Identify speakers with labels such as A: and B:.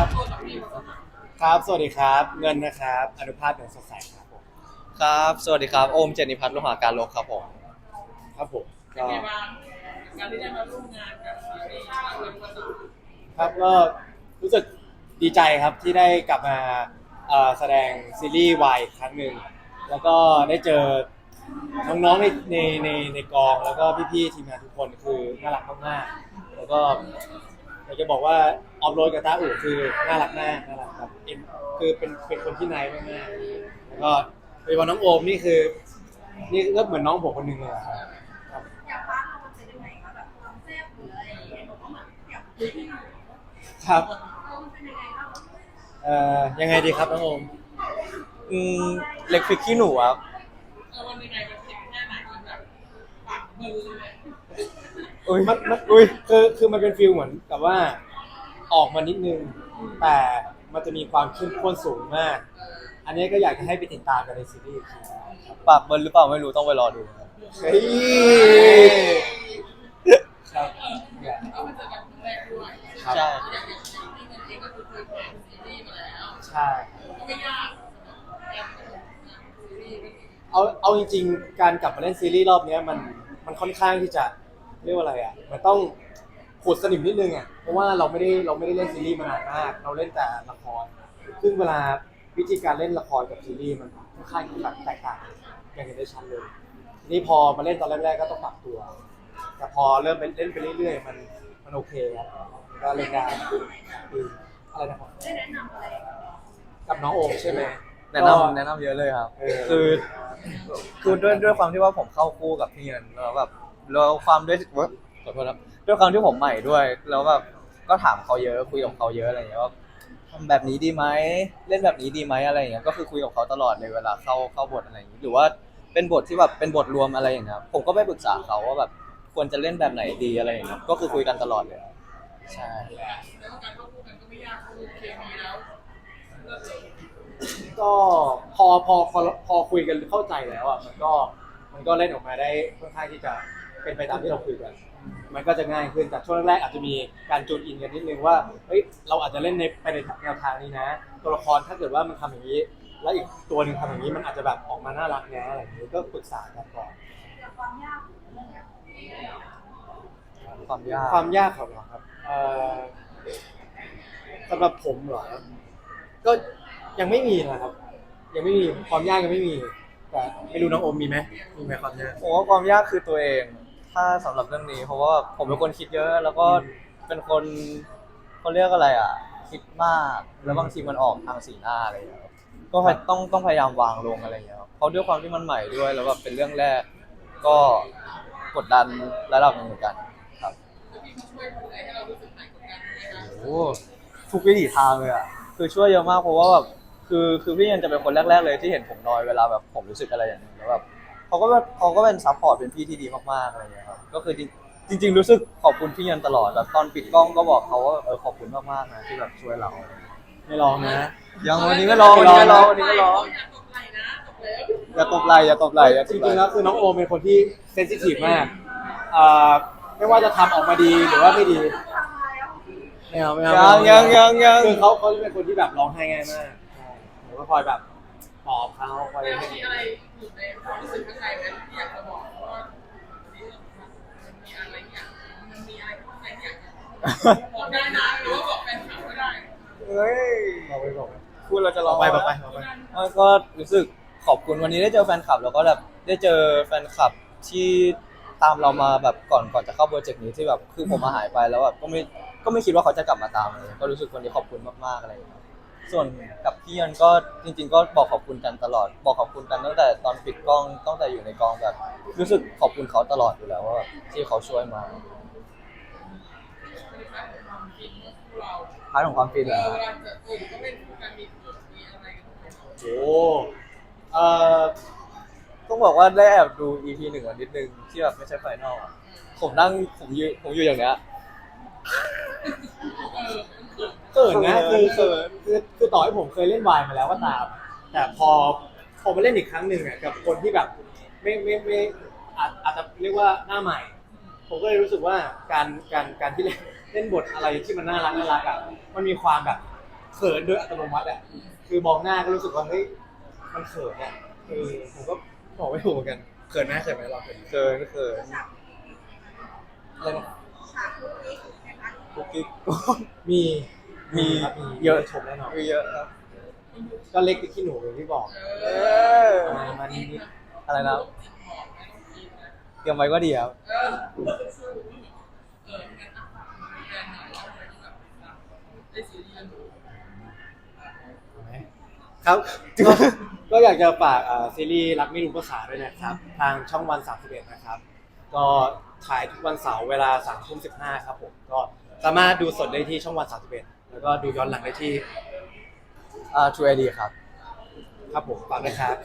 A: ครับครับ สวัสดีครับ เงินนะครับ อนุภาพเงินสดใสครับผม
B: ครับ สวัสดีครับ โอม เจนิพัฒน์โลหาการลงครับผม
A: ครับผม
C: เป็น
A: ก็
C: ไงบ้างการที่ได้มาร่วมงานกับซีรีส์ชาติเรื่องภาษา
A: ครับก็รู้สึกดีใจครับที่ได้กลับมาเอ่อแสดงซีรีส์วายอีกครั้งหนึ่ง แล้วก็ได้เจอน้องๆในในในในกองแล้วก็พี่ๆทีมงานทุกคนคือน่ารักมากๆแล้วก็ อยากจะบอกว่าออฟโรดกับตาอู่คือน่ารักมากน่ารักแบบเอ็นคือเป็นเป็นคนที่นายมากๆแล้วก็โดยเฉพาะน้องโอมนี่คือ นี่ก็เหมือนน้องผมคนหนึ่งเลยอะครับครับ
D: อยากฟังเราเป็นยังไงคะแบบความแซ่บหรืออะไรอย่างเงี้ยหนูก็เหมือนอยากคุยที่หนู
A: ครับ
D: เออมันเป็นยังไงบ้าง
A: เอ่อยังไงดีครับน้องโอม
B: อืมเล็กพริกขี้หนูครับ
C: เออมันยังไงมันเจ็บแค่ไหนมันแบบปากมือเลย
B: อุ้ย
A: มันมันอุ้ยคือคือมันเป็นฟิลเหมือนกับว่าออกมานิดนึง แต่มันจะมีความเข้มข้นสูงมาก อันนี้ก็อยากจะให้ไปติดตามกันในซีรีส์อีกทีนะครับ
B: ปากเบิร์นหรือเปล่าไม่รู้ต้องไปรอดูครับ
A: เฮ้ยครับเนี่ย
C: ก็มาเจอกันครั้งแรกด้วย
A: ครับ
B: ใช่
C: อย่างอย่างที่เงินเองก็คือเคยผ่านซีรีส์มาแล้ว
A: ใช่
C: ก็ไม่ยากการทำงานซีรีส์ก็ดี
A: เอาเอาจริง ๆ การกลับมาเล่นซีรีส์รอบเนี้ยมันมันค่อนข้างที่จะ เรียกว่าอะไรอะมันต้องขูดสนิมนิดนึงอะเพราะว่าเราไม่ได้เราไม่ได้เล่นซีรีส์มานานมาก เราเล่นแต่ละคร ซึ่งเวลาวิธีการเล่นละครกับซีรีส์มันค่อนข้างที่แบบแตกต่างอย่างเห็นได้ชัดเลยนี่พอมาเล่นตอนแรกๆก็ต้องปรับตัว แต่พอเริ่มไปเล่นไปเรื่อยๆ มันมันโอเคครับก็เล่นได้คืออะไรนะครับ
D: ได้แนะนำอะไร
A: กับน้องโอมใช่ไหม
B: แนะ
A: ก็
B: นำแนะนำเยอะเลยครับ
A: เออ
B: คือคือด้วยด้วยความที่ว่าผมเข้าคู่กับพี่เงินแล้วแบบ แล้วความด้วยว้ยขอโทษครับด้วยความที่ผมใหม่ด้วย แล้วแบบก็ถามเขาเยอะคุยกับเขาเยอะอะไรอย่างเงี้ยว่าทำแบบนี้ดีไหมเล่นแบบนี้ดีไหมอะไรอย่างเงี้ยก็คือคุยกับเขาตลอดเลยเวลาเข้าเข้าบทอะไรอย่างงี้หรือว่าเป็นบทที่แบบเป็นบทรวมอะไรอย่างเงี้ยผมก็ไปปรึกษาเขาว่าแบบควรจะเล่นแบบไหนดีอะไรอย่างเงี้ยก็คือคุยกันตลอดเลยใช่
C: แล้วการเข้าคู่กันก็ไม่ยากคือเคมีแล้ว
A: ก็พอพอพอพอคุยกันเข้าใจแล้วอะมันก็มันก็เล่นออกมาได้ค่อนข้างที่จะ เป็นไปตามที่เราคุยกัน มันก็จะง่ายขึ้นแต่ช่วงแรกๆอาจจะมีการจูนอินกันนิดนึงว่าเฮ้ยเราอาจจะเล่นในไปในแนวทางนี้นะ ตัวละครถ้าเกิดว่ามันทำอย่างนี้ แล้วอีกตัวหนึ่งทำอย่างนี้มันอาจจะแบบออกมาน่ารักนะอะไรอย่างนี้ก็ปรึกษากันก่อน
D: เกี่ยวกับความยากของเรื่องเนี้ย
B: ความยาก
A: ความยากของเราครับเอ่อสำหรับผมเหรอก็ยังไม่มีนะครับ ยังไม่มีความยากยังไม่มีแต่ไม่รู้น้องโอมมีไหมมีไหมความยาก
B: ผมว่าความยากคือตัวเอง ถ้าสำหรับเรื่องนี้ เพราะว่าผมเป็นคนคิดเยอะ แล้วก็เป็นคนเขาเรียกอะไรอะ คิดมากแล้วบางทีมันออกทางสีหน้าอะไรอย่างเงี้ยครับก็พยต้องต้องพยายามวางลงอะไรอย่างเงี้ยครับเพราะด้วยความที่มันใหม่ด้วยแล้วแบบเป็นเรื่องแรก ก็กดดันระดับหนึ่งเหมือนกันครับ
C: แล้วพี่ช่วยทำอะไรให้เรารู้สึกหายกดดันไหมคะ
B: โอ้ทุกวิถีทางเลยอะคือช่วยเยอะมากเพราะว่าแบบคือคือพี่ยันจะเป็นคนแรก ๆ เลยที่เห็นผมนอยเวลาแบบผมรู้สึกอะไรอย่างหนึงแล้วแบบ เขาก็แบบเขาก็เป็นซัพพอร์ตเป็นพี่ที่ดีมากๆอะไรอย่างเงี้ยครับก็คือจริงจริง ๆ รู้สึกขอบคุณพี่ยันตลอดแบบตอนปิดกล้องก็บอกเขาว่าเออขอบคุณมากๆนะที่แบบช่วยเรา
A: ไม่ลองนะ
B: ยังวันนี้ก็ร้องวันนี้ก็ร้องวันนี้ก็ร้อง
C: อย่าตกไหลนะตกแล้ว
B: อย่าตบไหล่อย่าตบไหล่อย่า
A: จ
B: ตบไห
A: ริงๆ
B: ล่
A: แล้วคือน้องโอมเป็นคนที่เซนซิทีฟมากอ่าไม่ว่าจะทำออกมาดีหรือว่าไม่ดี
D: ทำมาแล้ว
A: ไม่เอาไม่เอา
B: ยังยังยังยัง
A: คือเขาเขาเป็นคนที่แบบร้องไห้ง่ายมากหรือว่าคอยแบบ อบเขาคอย
C: แล้วมีอะไรอยู่ในความรู้สึกข้างในไหมที่อยากจะบอกว่านี่มันมีอะไรอยากมันมีอะไรข้างในที่อยากบอกได้นะหรือว่าบอกแฟนคลับก็ได้
B: เฮ้ย
A: บอกไปบอกไป
B: พูดเราจะรอง
A: ไปบอกไปไป
B: ก็รู้สึกขอบคุณวันนี้ได้เจอแฟนคลับแล้วก็แบบได้เจอแฟนคลับที่ตามเรามาแบบก่อนก่อนจะเข้าโปรเจกต์นี้ที่แบบคือผมมาหายไปแล้วแบบก็ไม่ก็ไม่คิดว่าเขาจะกลับมาตามเลยก็รู้สึกวันนี้ขอบคุณมากๆอะไรอย่างเงี้ย ส่วนกับพี่ยนก็จริง ๆ ก็บอกขอบคุณกันตลอด บอกขอบคุณกันตั้งแต่ตอนปิดกล้องตั้งแต่อยู่ในกองแบบ รู้สึกขอบคุณเขาตลอดอยู่แล้วว่าแบบที่เขาช่วยมา
C: พาร์ทของความคิดของเรา
B: พาร์ทของความฟิน
C: เห
B: รอ
C: อเวลาจะเออก็เป็นการมีเกิดมีอะไรกันตรงนั้น
A: โอ้เอ่อ
B: ต้องบอกว่าได้แอบดู EP หนึ่งนิดนึงที่แบบไม่ใช่ไฟนอลอะผมนั่งผมยืนผมอยู่อย่างเนี้ย
C: เออมันเกิด
A: เกิดนะ
B: เขิ
A: คือนคือคือคือต่อให้ผมเคยเล่นวายมาแล้วก็ตาม แต่พอพอมาเล่นอีกครั้งหนึ่งอะกับคนที่แบบไม่ไม่ไม่อาจอาจจะเรียกว่าหน้าใหม่ ผมก็เลยรู้สึกว่าการการการที่เล่นเล่นบทอะไรที่มันน่ารักน่ารักอะมันมีความแบบเขินโดยอัตโนมัติอะคือมองหน้าก็รู้สึกว่าเฮ้ยมันเขินอะเออผมก็บอกไม่ถูกเหมือนกันเขินไหมเขินไหมเราเขินไหม
B: เขินเขิน
A: อะไรนะ
D: ฉากคุกกิ๊กนะคะ
B: กุ๊กกิ๊ก
A: มี
B: มี
A: ครับ
B: เยอะ
A: ชมแน่นอน
B: มีเยอะครับ
A: ก็เล็กไปขี้หนูอย่างที่บอก
B: เออ
A: ประมาณประมาณนี้
B: อะไรนะเตรียมไว้ก็ดีครับ
C: เออเอองั้นอะแฟนหน่อยว่าอะไรที่แบบได้ซีรีส์เรื่องนี้
A: ครับก็ก็อยากจะฝากอ่าซีรีส์รักไม่รู้ภาษาด้วยนะครับ ทางช่องวัน 31 นะครับ ก็ถ่ายทุกวันเสาร์เวลา3ทุ่ม15 ครับผม ก็สามารถดูสดได้ที่ช่องวัน 31 แล้วก็ดูย้อนหลังได้ที่
B: อ่า True ID ครับ
A: ครับผมฝากด้วยครับ